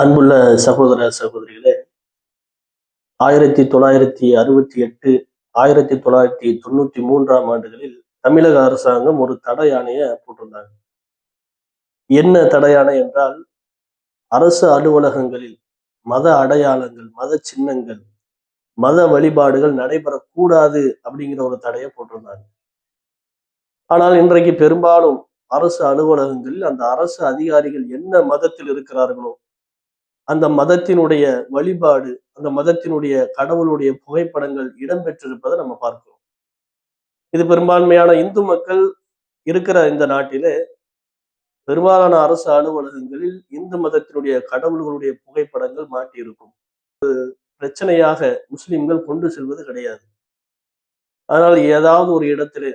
அன்புள்ள சகோதர சகோதரிகளே ஆயிரத்தி தொள்ளாயிரத்தி அறுபத்தி எட்டு ஆயிரத்தி தொள்ளாயிரத்தி தொண்ணூத்தி மூன்றாம் ஆண்டுகளில் தமிழக அரசாங்கம் ஒரு தடையாணைய போட்டிருந்தாங்க. என்ன தடையாணை என்றால் அரசு அலுவலகங்களில் மத அடையாளங்கள் மத சின்னங்கள் மத வழிபாடுகள் நடைபெறக்கூடாது அப்படிங்கிற ஒரு தடையை போட்டிருந்தாங்க. ஆனால் இன்றைக்கு பெரும்பாலும் அரசு அலுவலகங்களில் அந்த அரசு அதிகாரிகள் என்ன மதத்தில் இருக்கிறார்களோ அந்த மதத்தினுடைய வழிபாடு அந்த மதத்தினுடைய கடவுளுடைய புகைப்படங்கள் இடம்பெற்றிருப்பதை நம்ம பார்க்கிறோம். இது பெரும்பான்மையான இந்து மக்கள் இருக்கிற இந்த நாட்டிலே பெரும்பாலான அரசு அலுவலகங்களில் இந்து மதத்தினுடைய கடவுள்களுடைய புகைப்படங்கள் மாட்டியிருக்கும். பிரச்சனையாக முஸ்லிம்கள் கொண்டு செல்வது கிடையாது. அதனால் ஏதாவது ஒரு இடத்திலே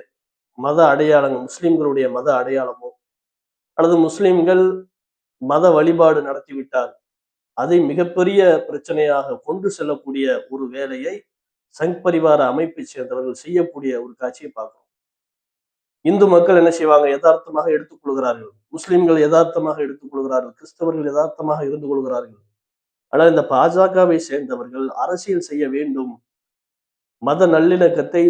மத அடையாளங்கள் முஸ்லிம்களுடைய மத அடையாளமோ அல்லது முஸ்லிம்கள் மத வழிபாடு நடத்திவிட்டால் அதை மிகப்பெரிய பிரச்சனையாக கொண்டு செல்லக்கூடிய ஒரு வேலையை சங் பரிவார அமைப்பை சேர்ந்தவர்கள் செய்யக்கூடிய ஒரு காட்சியை பார்க்கிறோம். இந்து மக்கள் என்ன செய்வாங்க? யதார்த்தமாக எடுத்துக்கொள்கிறார்கள் முஸ்லிம்கள் யதார்த்தமாக எடுத்துக்கொள்கிறார்கள் கிறிஸ்தவர்கள் யதார்த்தமாக இருந்து கொள்கிறார்கள். ஆனால் இந்த பாஜகவை சேர்ந்தவர்கள் அரசியல் செய்ய வேண்டும். மத நல்லிணக்கத்தை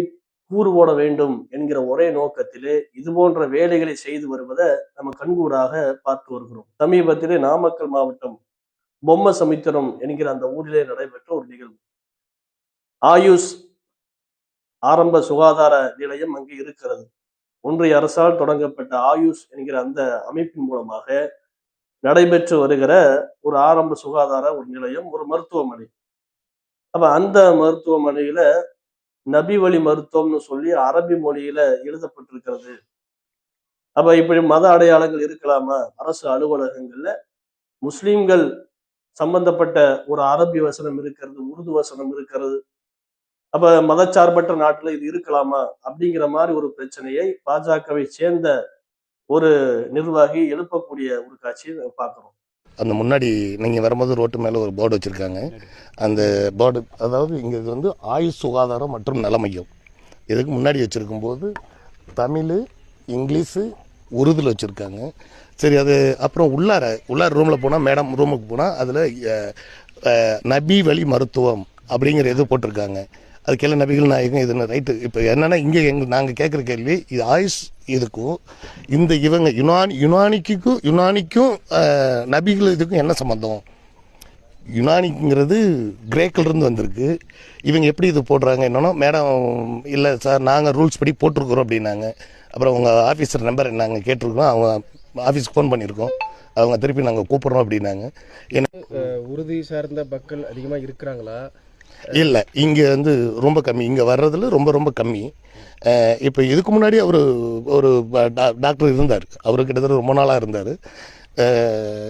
கூறு போட வேண்டும் என்கிற ஒரே நோக்கத்திலே இது போன்ற வேலைகளை செய்து வருவதை நம்ம கண்கூடாக பார்த்து வருகிறோம். சமீபத்திலே நாமக்கல் மாவட்டம் பொம்ம சமுத்திரம் என்கிற அந்த ஊரிலே நடைபெற்ற ஒரு நிகழ்வு. ஆயுஷ் ஆரம்ப சுகாதார நிலையம் அங்கு இருக்கிறது. ஒன்றிய அரசால் தொடங்கப்பட்ட ஆயுஷ் என்கிற அந்த அமைப்பின் மூலமாக நடைபெற்று வருகிற ஒரு ஆரம்ப சுகாதார ஒரு நிலையம் ஒரு மருத்துவமனை. அப்ப அந்த மருத்துவமனையில நபி வழி மருத்துவம்னு சொல்லி அரபி மொழியில எழுதப்பட்டிருக்கிறது. அப்ப இப்படி மத அடையாளங்கள் இருக்கலாமா? அரசு அலுவலகங்கள்ல முஸ்லீம்கள் சம்பந்தப்பட்ட ஒரு அரபி வசனம் இருக்கிறது உருது வசனம் இருக்கிறது. அப்ப மதச்சார்பற்ற நாட்டுல இது இருக்கலாமா அப்படிங்கிற மாதிரி ஒரு பிரச்சனையை பாஜகவை சேர்ந்த ஒரு நிர்வாகி எழுப்பக்கூடிய ஒரு காட்சியை பார்க்கிறோம். அந்த முன்னாடி நீங்கள் வரும்போது ரோட்டு மேலே ஒரு போர்டு வச்சுருக்காங்க. அந்த போர்டு அதாவது இங்கே இது வந்து ஆயுஷ் சுகாதாரம் மற்றும் நல மையம். இதுக்கு முன்னாடி வச்சுருக்கும்போது தமிழ் இங்கிலீஷு உருதுல வச்சுருக்காங்க. சரி அது அப்புறம் உள்ளார உள்ளார ரூமில் போனால் மேடம் ரூமுக்கு போனால் அதில் நபி வழி மருத்துவம் அப்படிங்கிற இது போட்டிருக்காங்க. அதுக்கெல்லாம் நபிகள் நாயகம் இதுன்னு ரைட்டு இப்போ என்னென்னா இங்கே எங்கள் நாங்கள் கேட்குற கேள்வி இது ஆயுஷ் இதுக்கும் இந்த இவங்க யுனானி யுனானிக்கும் யுனானிக்கும் நபிகள் இதுக்கும் என்ன சம்மந்தம் யுனானிங்கிறது கிரேக்கிலிருந்து வந்திருக்கு. இவங்க எப்படி இது போடுறாங்க? என்னன்னா மேடம் இல்லை சார் நாங்கள் ரூல்ஸ் படி போட்டிருக்கிறோம் அப்படின்னாங்க. அப்புறம் உங்கள் ஆஃபீஸர் நம்பர் நாங்கள் கேட்டிருக்கோம். அவங்க ஆஃபீஸ்க்கு ஃபோன் பண்ணியிருக்கோம். அவங்க திருப்பி நாங்கள் கூப்பிட்றோம் அப்படின்னாங்க. அஹ், உறுதி சார்ந்த மக்கள் அதிகமாக இருக்கிறாங்களா? இல்லை இங்கே வந்து ரொம்ப கம்மி. இங்கே வர்றதுல ரொம்ப ரொம்ப கம்மி. இப்போ இதுக்கு முன்னாடி அவர் ஒரு டாக்டர் இருந்தார். அவர் கிட்டத்தட்ட ரொம்ப நாளாக இருந்தார்.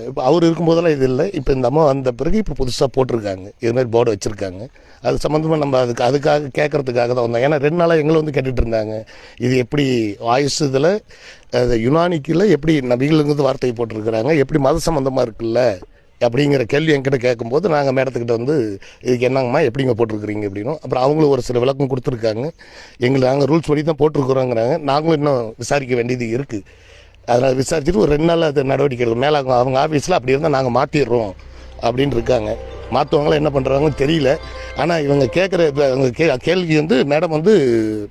இப்போ அவர் இருக்கும்போதெல்லாம் இது இல்லை. இப்போ இந்த அம்மா வந்த பிறகு இப்போ புதுசாக போட்டிருக்காங்க. இது மாதிரி போர்டு வச்சுருக்காங்க. அது சம்மந்தமாக நம்ம அதுக்கு அதுக்காக கேட்கறதுக்காக தான் வந்தோம். ஏன்னா ரெண்டு நாளாக எங்களை வந்து கேட்டுட்டு இருந்தாங்க. இது எப்படி ஆயுஷ் இதில் யுனானிக்கில் எப்படி நபிகளுங்கிறது வார்த்தையை போட்டிருக்கிறாங்க எப்படி மத சம்மந்தமாக இருக்குல்ல அப்படிங்கிற கேள்வி என்கிட்ட கேட்கும்போது நாங்கள் மேடத்துக்கிட்ட வந்து இதுக்கு என்னங்கம்மா எப்படிங்க போட்டிருக்கிறீங்க? அப்படின்னும். அப்புறம் அவங்களும் ஒரு சில விளக்கம் கொடுத்துருக்காங்க. எங்களை நாங்கள் ரூல்ஸ் படி தான் போட்டிருக்கிறோங்கிறாங்க. நாங்களும் இன்னும் விசாரிக்க வேண்டியது இருக்குது அதனால் விசாரிச்சுட்டு ஒரு ரெண்டு நாள் அது நடவடிக்கை எடுக்கும். மேலே அவங்க அவங்க ஆஃபீஸில் அப்படி இருந்தால் நாங்கள் மாற்றிடுறோம் அப்படின்னு இருக்காங்க. மாற்றுவாங்களா என்ன பண்ணுறாங்கன்னு தெரியல. ஆனால் இவங்க கேட்குற அவங்க கே கேள்வி வந்து மேடம் வந்து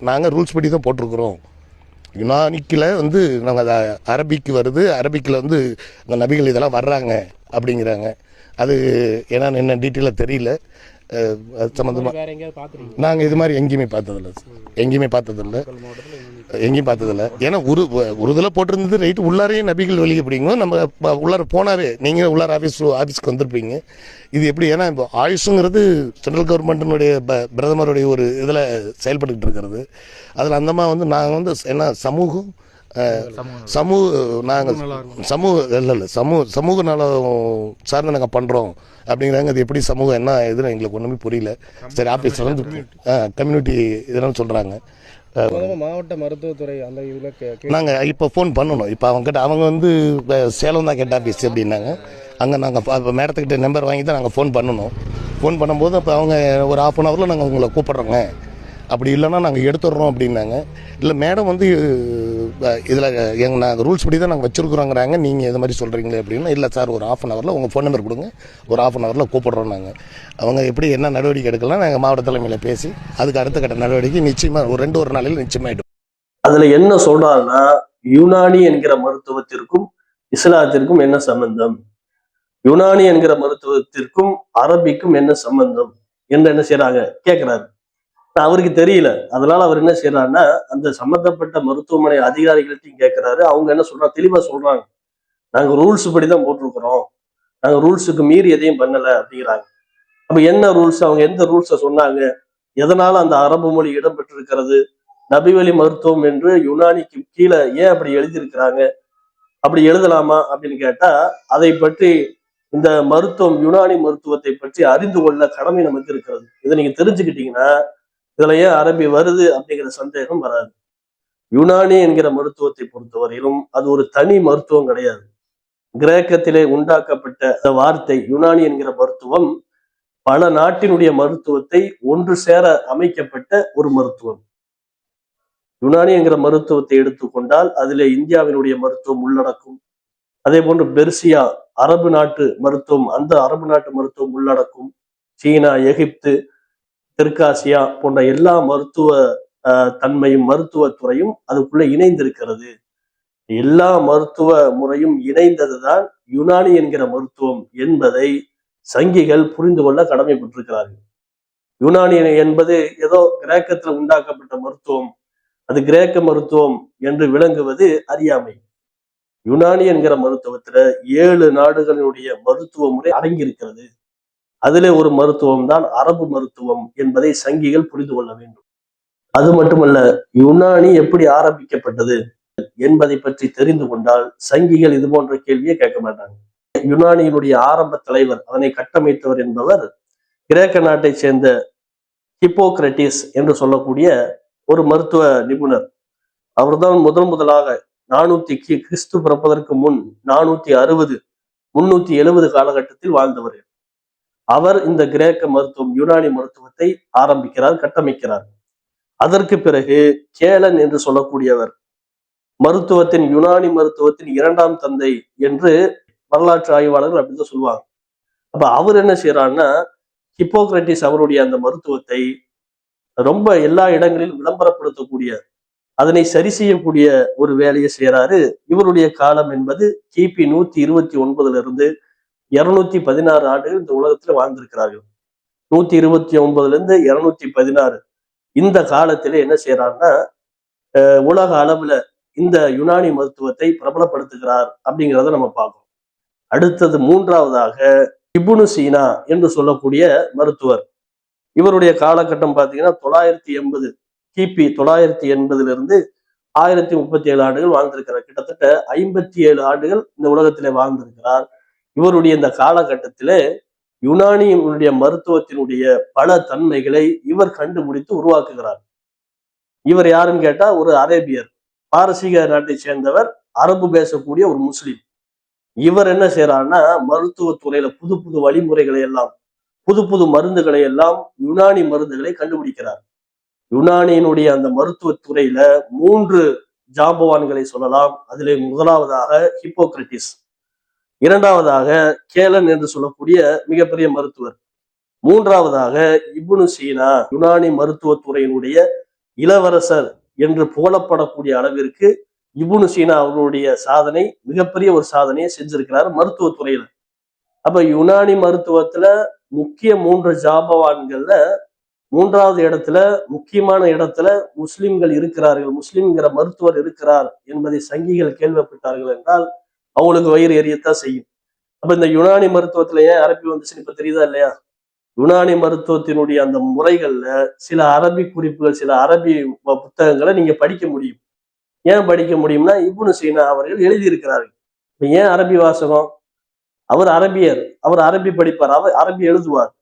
நாங்கள் ரூல்ஸ் படி தான் போட்டிருக்கிறோம். யுனானிக்கில் வந்து நாங்கள் அதை அரபிக்கு வருது. அரபிக்கில் வந்து இந்த நபிகள் இதெல்லாம் வர்றாங்க அப்படிங்கிறாங்க. அது என்னன்னு என்ன டீட்டெயிலாக தெரியல. அது சம்மந்தமாக நாங்கள் இது மாதிரி எங்கேயுமே பார்த்ததில்ல எங்கேயுமே பார்த்ததில்ல. எங்கேயும் பார்த்ததில்ல. ஏன்னா உரு உருதில் போட்டிருந்தது ரைட்டு உள்ளாரே நபிகள் வெளியே பிடிங்க நம்ம உள்ளார போனாவே நீங்கள் உள்ளார ஆஃபீஸ் ஆஃபீஸ்க்கு வந்திருப்பீங்க. இது எப்படி ஏன்னா இப்போ ஆயுஷுங்கிறது சென்ட்ரல் கவர்மெண்ட்டினுடைய ப- பிரதமருடைய ஒரு இதில் செயல்பட்டுக்கிட்டு இருக்கிறது. அதில் அந்தமா வந்து நாங்கள் வந்து என்ன சமூகம் சமூக நாங்கள் சமூக இல்லை இல்லை சமூக சமூக நலம் சார்ந்து நாங்கள் பண்ணுறோம் அப்படிங்கிறாங்க அது எப்படி சமூகம் என்ன இதுன்னு எங்களுக்கு ஒன்றுமே புரியல. சரி ஆஃபீஸில் வந்து கம்யூனிட்டி. இதெல்லாம் சொல்கிறாங்க மாவட்ட மருத்துவத்துறை அந்த இதில் நாங்கள் இப்போ ஃபோன் பண்ணணும். இப்போ அவங்ககிட்ட அவங்க வந்து சேலம் தான் கேட்ட ஆஃபீஸ் அப்படின்னாங்க. அங்கே நாங்கள் இப்போ மேடத்துக்கிட்ட நம்பர் வாங்கி தான் நாங்கள் ஃபோன் பண்ணணும். ஃபோன் பண்ணும்போது அப்போ அவங்க ஒரு ஆஃப் அன் ஹவரில் நாங்கள் உங்களை கூப்பிட்றோங்க. அப்படி இல்லைன்னா நாங்கள் எடுத்துடுறோம் அப்படின்னாங்க. இல்லை மேடம் வந்து இதில் எங்கள் நாங்கள் ரூல்ஸ் படி தான் நாங்கள் வச்சுருக்குறோங்கிறாங்க. நீங்கள் இது மாதிரி சொல்கிறீங்களே அப்படின்னா இல்லை சார் ஒரு ஆஃப் அன் ஹவரில் உங்கள் ஃபோன் நம்பர் கொடுங்க. ஒரு ஆஃப் அன் ஹவரில் கூப்பிட்றோம் நாங்கள் அவங்க எப்படி என்ன நடவடிக்கை எடுக்கலாம் நாங்கள் மாவட்ட தலைமையில் பேசி அதுக்கு அடுத்த கட்ட நடவடிக்கை நிச்சயமாக ஒரு ரெண்டு ஒரு நாளையில் நிச்சயமாயிடும். அதில் என்ன சொல்றாருன்னா யுனானி என்கிற மருத்துவத்திற்கும் இஸ்லாத்திற்கும் என்ன சம்பந்தம்? யுனானி என்கிற மருத்துவத்திற்கும் அரபிக்கும் என்ன சம்பந்தம்? என்று என்ன செய்யறாங்க கேட்கிறாரு அவருக்கு தெரியல. அதனால அவர் என்ன செய்யறாருன்னா அந்த சம்பந்தப்பட்ட மருத்துவமனை அதிகாரிகள்ட்டையும் கேட்கிறாரு அவங்க என்ன சொல்றாங்க? தெளிவா சொல்றாங்க. நாங்க ரூல்ஸ் படி தான் போட்டிருக்கிறோம். நாங்க ரூல்ஸுக்கு மீறி எதையும் பண்ணல அப்படிங்கிறாங்க. அப்ப என்ன ரூல்ஸ்? அவங்க எந்த ரூல்ஸை சொன்னாங்க? எதனால அந்த அரபு மொழி இடம்பெற்றிருக்கிறது? நபிவழி மருத்துவம் என்று யுனானிக்கு கீழே ஏன் அப்படி எழுதியிருக்கிறாங்க? அப்படி எழுதலாமா அப்படின்னு கேட்டா அதை பற்றி இந்த மருத்துவம் யுனானி மருத்துவத்தை பற்றி அறிந்து கொள்ள கடமை நமக்கு இருக்கிறது. இதை நீங்க தெரிஞ்சுக்கிட்டீங்கன்னா இதுல ஏன் அரபி வருது அப்படிங்கிற சந்தேகம் வராது. யுனானி என்கிற மருத்துவத்தை பொறுத்தவரையிலும் அது ஒரு தனி மருத்துவம் கிடையாது. கிரேக்கத்திலே உண்டாக்கப்பட்ட வார்த்தை யுனானி என்கிற மருத்துவம் பல நாட்டினுடைய மருத்துவத்தை ஒன்று சேர அமைக்கப்பட்ட ஒரு மருத்துவம். யுனானி என்கிற மருத்துவத்தை எடுத்துக்கொண்டால் அதிலே இந்தியாவினுடைய மருத்துவம் உள்ளடக்கும். அதே போன்று பெர்சியா அரபு நாட்டு மருத்துவம் அந்த அரபு நாட்டு மருத்துவம் உள்ளடக்கும். சீனா எகிப்து தெற்காசியா போன்ற எல்லா மருத்துவ தன்மையும் மருத்துவ துறையும் அதுக்குள்ள இணைந்திருக்கிறது. எல்லா மருத்துவ முறையும் இணைந்ததுதான் யுனானி என்கிற மருத்துவம் என்பதை சங்கிகள் புரிந்து கொள்ள கடமைப்பட்டிருக்கிறார்கள். யுனானி என்பது ஏதோ கிரேக்கத்தில் உண்டாக்கப்பட்ட மருத்துவம். அது கிரேக்க மருத்துவம் என்று விளங்குவது அறியாமை. யுனானி என்கிற மருத்துவத்துல ஏழு நாடுகளினுடைய மருத்துவ முறை அடங்கியிருக்கிறது. அதிலே ஒரு மருத்துவம் தான் அரபு மருத்துவம் என்பதை சங்கிகள் புரிந்து கொள்ள வேண்டும். அது மட்டுமல்ல யுனானி எப்படி ஆரம்பிக்கப்பட்டது என்பதை பற்றி தெரிந்து கொண்டால் சங்கிகள் இது போன்ற கேள்வியை கேட்க மாட்டாங்க. யுனானியினுடைய ஆரம்ப தலைவர் அதனை கட்டமைத்தவர் என்பவர் கிரேக்க நாட்டை சேர்ந்த ஹிப்போக்ரட்டிஸ் என்று சொல்லக்கூடிய ஒரு மருத்துவ நிபுணர். அவர்தான் முதல் முதலாக நானூத்தி கி- கிறிஸ்து பிறப்பதற்கு முன் நானூத்தி அறுபது முன்னூத்தி எழுபது காலகட்டத்தில் வாழ்ந்தவர். அவர் இந்த கிரேக்க மருத்துவம் யுனானி மருத்துவத்தை ஆரம்பிக்கிறார் கட்டமைக்கிறார். அதற்கு பிறகு கேலன் என்று சொல்லக்கூடியவர் மருத்துவத்தின் யுனானி மருத்துவத்தின் இரண்டாம் தந்தை என்று வரலாற்று ஆய்வாளர்கள் அப்படின்னு சொல்லுவாங்க. அப்ப அவர் என்ன செய்யறாருன்னா ஹிப்போக்ரட்டிஸ் அவருடைய அந்த மருத்துவத்தை ரொம்ப எல்லா இடங்களிலும் விளம்பரப்படுத்தக்கூடிய அதனை சரி செய்யக்கூடிய ஒரு வேலையை செய்யறாரு இவருடைய காலம் என்பது கிபி நூத்தி இருபத்தி ஒன்பதுல இருந்து இருநூத்தி பதினாறு ஆண்டுகள் இந்த உலகத்துல வாழ்ந்திருக்கிறார்கள். நூத்தி இருபத்தி ஒன்பதுல இருந்து இருநூத்தி பதினாறு. இந்த காலத்திலே என்ன செய்யறாருன்னா உலக அளவுல இந்த யுனானி மருத்துவத்தை பிரபலப்படுத்துகிறார் அப்படிங்கிறத நம்ம பார்க்கணும். அடுத்தது மூன்றாவதாக இபுனு சீனா என்று சொல்லக்கூடிய மருத்துவர். இவருடைய காலகட்டம் பார்த்தீங்கன்னா தொள்ளாயிரத்தி எண்பது கிபி தொள்ளாயிரத்தி எண்பதுல இருந்து ஆயிரத்தி முப்பத்தி ஏழு ஆண்டுகள் வாழ்ந்திருக்கிறார். கிட்டத்தட்ட ஐம்பத்தி ஏழு ஆண்டுகள் இந்த உலகத்திலே வாழ்ந்திருக்கிறார். இவருடைய இந்த காலகட்டத்திலே யுனானியினுடைய மருத்துவத்தினுடைய பல தன்மைகளை இவர் கண்டுபிடித்து உருவாக்குகிறார். இவர் யாருன்னு கேட்டா ஒரு அரேபியர் பாரசீக நாட்டை சேர்ந்தவர் அரபு பேசக்கூடிய ஒரு முஸ்லீம். இவர் என்ன செய்யறாருன்னா மருத்துவத்துறையில புது புது வழிமுறைகளை எல்லாம் புது புது மருந்துகளை எல்லாம் யுனானி மருந்துகளை கண்டுபிடிக்கிறார். யுனானியினுடைய அந்த மருத்துவத்துறையில மூன்று ஜாம்பவான்களை சொல்லலாம். அதிலே முதலாவதாக ஹிப்போக்ரட்டிஸ். இரண்டாவதாக கேலன் என்று சொல்லக்கூடிய மிகப்பெரிய மருத்துவர். மூன்றாவதாக இப்னு சீனா யுனானி மருத்துவத் துறையினுடைய இளவரசர் என்று புகழப்படக்கூடிய அளவிற்கு இப்னு சீனா அவருடைய சாதனை மிகப்பெரிய ஒரு சாதனையை செஞ்சிருக்கிறார் மருத்துவத்துறையில. அப்ப யுனானி மருத்துவத்துல முக்கிய மூன்று ஜாபவான்கள்ல மூன்றாவது இடத்துல முக்கியமான இடத்துல முஸ்லிம்கள் இருக்கிறார்கள் முஸ்லிம்ங்கிற மருத்துவர் இருக்கிறார் என்பதை சங்கிகள் கேள்விப்பட்டார்கள் என்றால் அவங்களுக்கு வயிறு எரியத்தான் செய்யும். அப்ப இந்த யுனானி மருத்துவத்துல ஏன் அரபி வந்துச்சுன்னு இப்ப தெரியுதா இல்லையா? யுனானி மருத்துவத்தினுடைய அந்த முறைகள்ல சில அரபி குறிப்புகள் சில அரபி புத்தகங்களை நீங்க படிக்க முடியும். ஏன் படிக்க முடியும்னா இப்னு சீனா அவர்கள் எழுதியிருக்கிறார்கள். இப்ப ஏன் அரபி வாசகம்? அவர் அரபியர் அவர் அரபி படிப்பார் அவர் அரபி எழுதுவார்.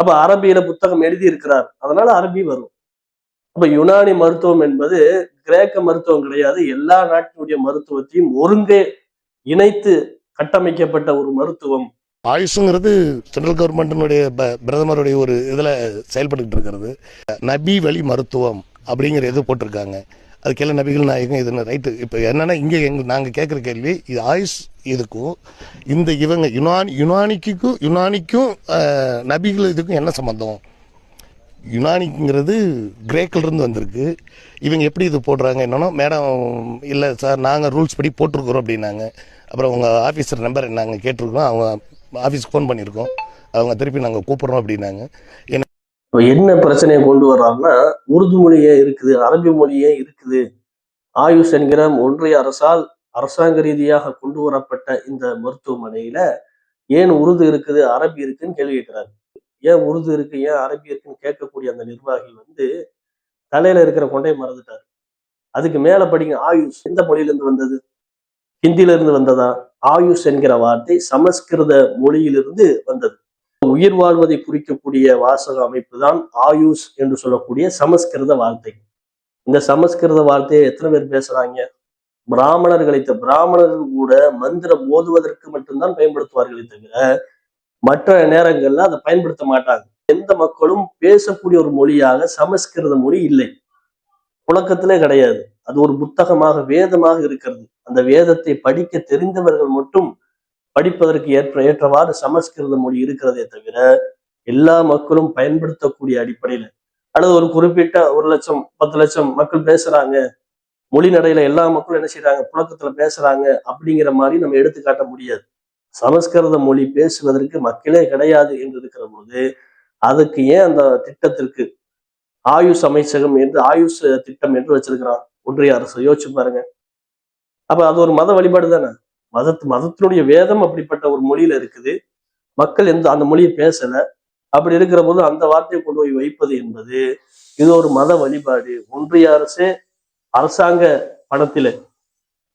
அப்ப அரபியில புத்தகம் எழுதி இருக்கிறார் அதனால அரபி வரும். அப்ப யுனானி மருத்துவம் என்பது கிரேக்க மருத்துவம் கிடையாது எல்லா நாட்டினுடைய மருத்துவத்தையும் ஒருங்கே இணைத்து கட்டமைக்கப்பட்ட ஒரு மருத்துவம். ஆயுஷுங்கிறது சென்ட்ரல் கவர்மெண்ட்டினுடைய ப- பிரதமருடைய ஒரு இதில் செயல்பட்டுக்கிட்டு இருக்கிறது. நபி வழி மருத்துவம் அப்படிங்கிற இது போட்டிருக்காங்க. அதுக்கெல்லாம் நபிகள் நாயகம் இது ரைட்டு? இப்போ என்னன்னா இங்கே எங்கள் நாங்கள் கேட்குற கேள்வி இது ஆயுஷ் இதுக்கும் இந்த இவங்க யுனானி யுனானிக்கும் யுனானிக்கும் நபிகள் இதுக்கும் என்ன சம்மந்தம் யுனானிங்கிறது கிரேக்கில் இருந்து வந்திருக்கு. இவங்க எப்படி இது போடுறாங்க என்னன்னா மேடம் இல்லை சார் நாங்கள் ரூல்ஸ் படி போட்டிருக்கிறோம் அப்படின்னாங்க. அப்புறம் உங்கள் ஆஃபீஸர் நம்பர் நாங்கள் கேட்டிருக்கோம். அவங்க ஆஃபீஸ்க்கு ஃபோன் பண்ணியிருக்கோம். அவங்க திருப்பி நாங்கள் கூப்பிட்றோம் அப்படின்னாங்க. இப்போ என்ன பிரச்சனையை கொண்டு வர்றாங்கன்னா உருது மொழியே இருக்குது அரபி மொழியே இருக்குது. ஆயுஷ் என்கிற ஒன்றிய அரசால் அரசாங்க ரீதியாக கொண்டு வரப்பட்ட இந்த மருத்துவமனையில ஏன் உருது இருக்குது அரபி இருக்குன்னு கேள்வி கேட்கிறாரு ஏன் உருது இருக்கு ஏன் அரபி இருக்குன்னு கேட்கக்கூடிய அந்த நிர்வாகி வந்து தலையில இருக்கிற கொண்டே மறந்துட்டாரு. அதுக்கு மேல படிங்க ஆயுஷ் எந்த மொழியிலிருந்து வந்தது? ஹிந்தியில இருந்து வந்ததா? ஆயுஷ் என்கிற வார்த்தை சமஸ்கிருத மொழியிலிருந்து வந்தது. உயிர் வாழ்வதை குறிக்கக்கூடிய வாசக அமைப்பு தான் ஆயுஷ் என்று சொல்லக்கூடிய சமஸ்கிருத வார்த்தை. இந்த சமஸ்கிருத வார்த்தையை எத்தனை பேர் பேசுறாங்க? பிராமணர்களை பிராமணர்கள் கூட மந்திரம் ஓதுவதற்கு மட்டும்தான் பயன்படுத்துவார்களே தவிர மற்ற நேரங்கள்ல அதை பயன்படுத்த மாட்டாங்க. எந்த மக்களும் பேசக்கூடிய ஒரு மொழியாக சமஸ்கிருத மொழி இல்லை. புழக்கத்திலே கிடையாது. அது ஒரு புத்தகமாக வேதமாக இருக்கிறது. அந்த வேதத்தை படிக்க தெரிந்தவர்கள் மட்டும் படிப்பதற்கு ஏற்ற ஏற்றவாறு சமஸ்கிருத மொழி இருக்கிறதே தவிர எல்லா மக்களும் பயன்படுத்தக்கூடிய அடிப்படையில. அல்லது ஒரு குறிப்பிட்ட ஒரு லட்சம் பத்து லட்சம் மக்கள் பேசுறாங்க. மொழி நடையில எல்லா மக்களும் என்ன செய்யறாங்க புழக்கத்துல பேசுறாங்க. அப்படிங்கிற மாதிரி நம்ம எடுத்து காட்ட முடியாது. சமஸ்கிருத மொழி பேசுவதற்கு மக்களே கிடையாது என்று இருக்கிற பொழுது அதுக்கு ஏன் அந்த திட்டத்திற்கு ஆயுஷ் அமைச்சகம் என்று ஆயுஷ் திட்டம் என்று வச்சிருக்கிறான் ஒன்றிய அரசு. யோசிச்சு பாருங்க. அப்ப அது ஒரு மத வழிபாடு தானே? மதத்து மதத்தினுடைய வேதம் அப்படிப்பட்ட ஒரு மொழியில இருக்குது. மக்கள் எந்த அந்த மொழியை பேசல. அப்படி இருக்கிற போது அந்த வார்த்தையை கொண்டு போய் வைப்பது என்பது இது ஒரு மத வழிபாடு. ஒன்றிய அரசே அரசாங்க பணத்தில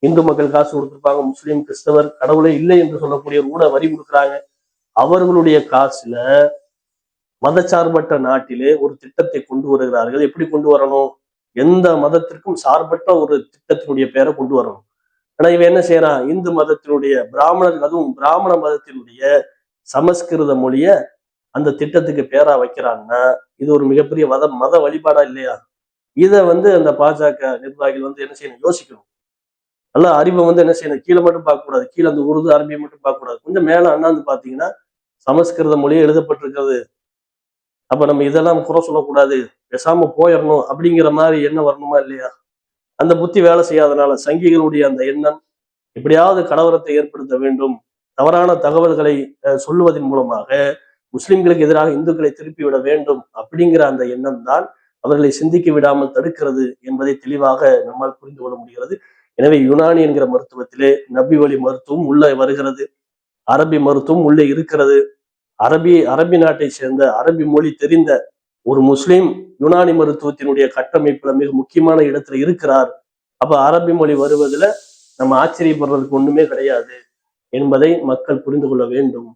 இந்து மக்கள் காசு கொடுத்திருப்பாங்க முஸ்லீம் கிறிஸ்தவர் கடவுளே இல்லை என்று சொல்லக்கூடிய கூட வரி கொடுக்குறாங்க. அவர்களுடைய காசுல மதச்சார்பற்ற நாட்டிலே ஒரு திட்டத்தை கொண்டு வருகிறார்கள். எப்படி கொண்டு வரணும்? எந்த மதத்திற்கும் சார்பற்ற ஒரு திட்டத்தினுடைய பெயரை கொண்டு வரணும். ஆனா இவன் என்ன செய்யறான்? இந்து மதத்தினுடைய பிராமணர் அதுவும் பிராமண மதத்தினுடைய சமஸ்கிருத மொழிய அந்த திட்டத்துக்கு பேரா வைக்கிறான்னா இது ஒரு மிகப்பெரிய மத மத வழிபாடா இல்லையா? இதை வந்து அந்த பாஜக நிர்வாகிகள் வந்து என்ன செய்யணும்? யோசிக்கணும். நல்லா அறிவை வந்து என்ன செய்யணும்? கீழே மட்டும் பார்க்கக்கூடாது. கீழே அந்த உருது அரபியை மட்டும் பார்க்கக்கூடாது. கொஞ்சம் மேல அண்ணாந்து பாத்தீங்கன்னா சமஸ்கிருத மொழியே எழுதப்பட்டிருக்கிறது. அப்ப நம்ம இதெல்லாம் குறை சொல்லக்கூடாது. பேசாம போயிடணும் அப்படிங்கிற மாதிரி எண்ணம் வரணுமா இல்லையா? அந்த புத்தி வேலை செய்யாதனால சங்கிகளுடைய அந்த எண்ணம் எப்படியாவது கலவரத்தை ஏற்படுத்த வேண்டும். தவறான தகவல்களை அஹ், சொல்லுவதன் மூலமாக முஸ்லிம்களுக்கு எதிராக இந்துக்களை திருப்பி விட வேண்டும் அப்படிங்கிற அந்த எண்ணம் தான் அவர்களை சிந்திக்க விடாமல் தடுக்கிறது என்பதை தெளிவாக நம்மால் புரிந்து கொள்ள முடிகிறது. எனவே யுனானி என்கிற மருத்துவத்திலே நபி வழி மருத்துவம் உள்ளே வருகிறது. அரபி மருத்துவம் உள்ளே இருக்கிறது. அரபி அரபி நாட்டை சேர்ந்த அரபி மொழி தெரிந்த ஒரு முஸ்லிம் யுனானி மருத்துவத்தினுடைய கட்டமைப்புல மிக முக்கியமான இடத்துல இருக்கிறார். அப்ப அரபி மொழி வருவதுல நம்ம ஆச்சரியப்படுறதுக்கு ஒண்ணுமே கிடையாது என்பதை மக்கள் புரிந்து கொள்ள வேண்டும்.